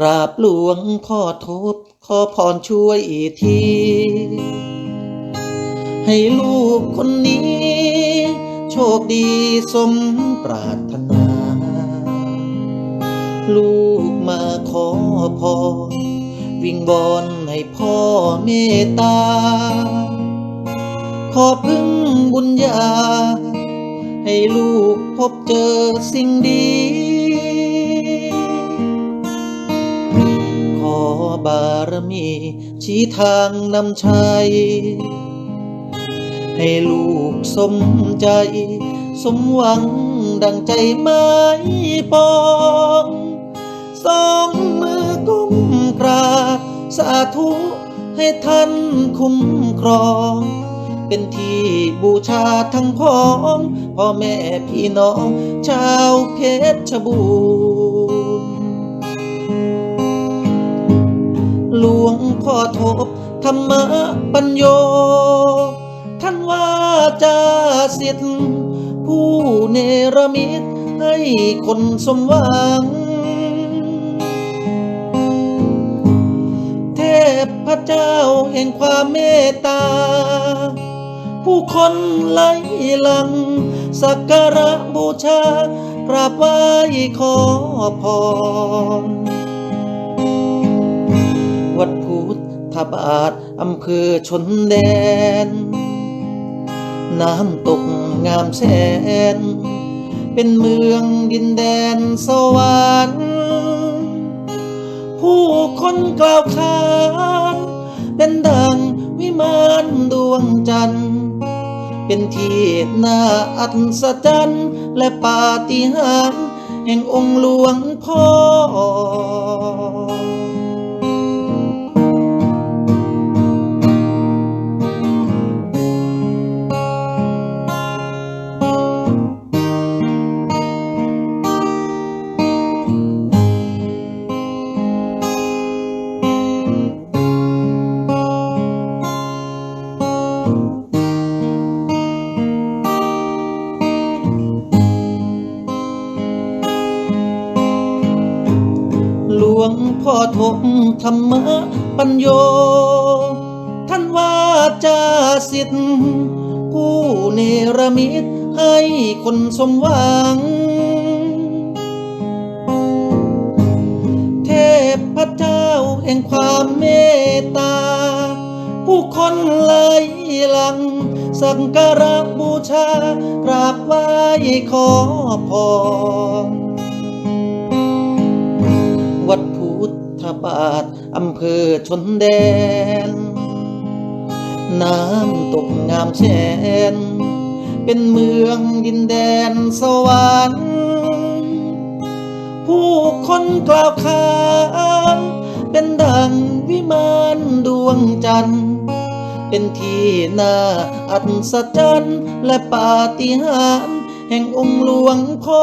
กราบหลวงพ่อทบขอพรช่วยที ให้ลูกคนนี้ โชคดีสมปรารถนา ลูกมาขอพรวิงบอนให้พ่อเมตตา ขอพึ่งบุญญา ให้ลูกพบเจอสิ่งดี บารมี ชี้ทางนำชัย ให้ลูกสมใจ สมหวังดังใจไม้ปองสองมือก้มกราบสาธุให้ท่านคุ้มครอง เป็นที่บูชาทั้งพ้อง พ่อแม่พี่น้อง ชาวเพชรบูรณ์ ธรรมปัญโย ท่านว่าจาสิทธิ์ผู้เนรมิตให้คนสมหวัง เทพพระเจ้าแห่งความเมตตา ผู้คนไหลหลัง สักการะบูชา กราบไหว้ขอพร ทบาทอำเภอชนแดน น้ำตกงามแสน เป็นเมืองดินแดนสวรรค์ผู้คนกล่าวขานเป็นดังวิมานดวงจันทร์เป็นที่น่าอัศจรรย์และปาฏิหาริย์แห่งองค์หลวงพ่อ วงพ่อทบธรรมปัญโย ท่านว่าจาสิทธิ์ผู้เนรมิตให้คนสมหวัง เทพพระเจ้าแห่งความเมตตา ผู้คนไหลหลัง สักการะบูชากราบไหว้ขอพร พุทธบาทอำเภอชนแดน น้ำตกงามแสนเป็นเมืองดินแดนสวรรค์ผู้คนกล่าวขานเป็นดังวิมานดวงจันทร์ เป็นที่น่าอัศจรรย์และปาฏิหาริย์แห่งองค์หลวงพ่อ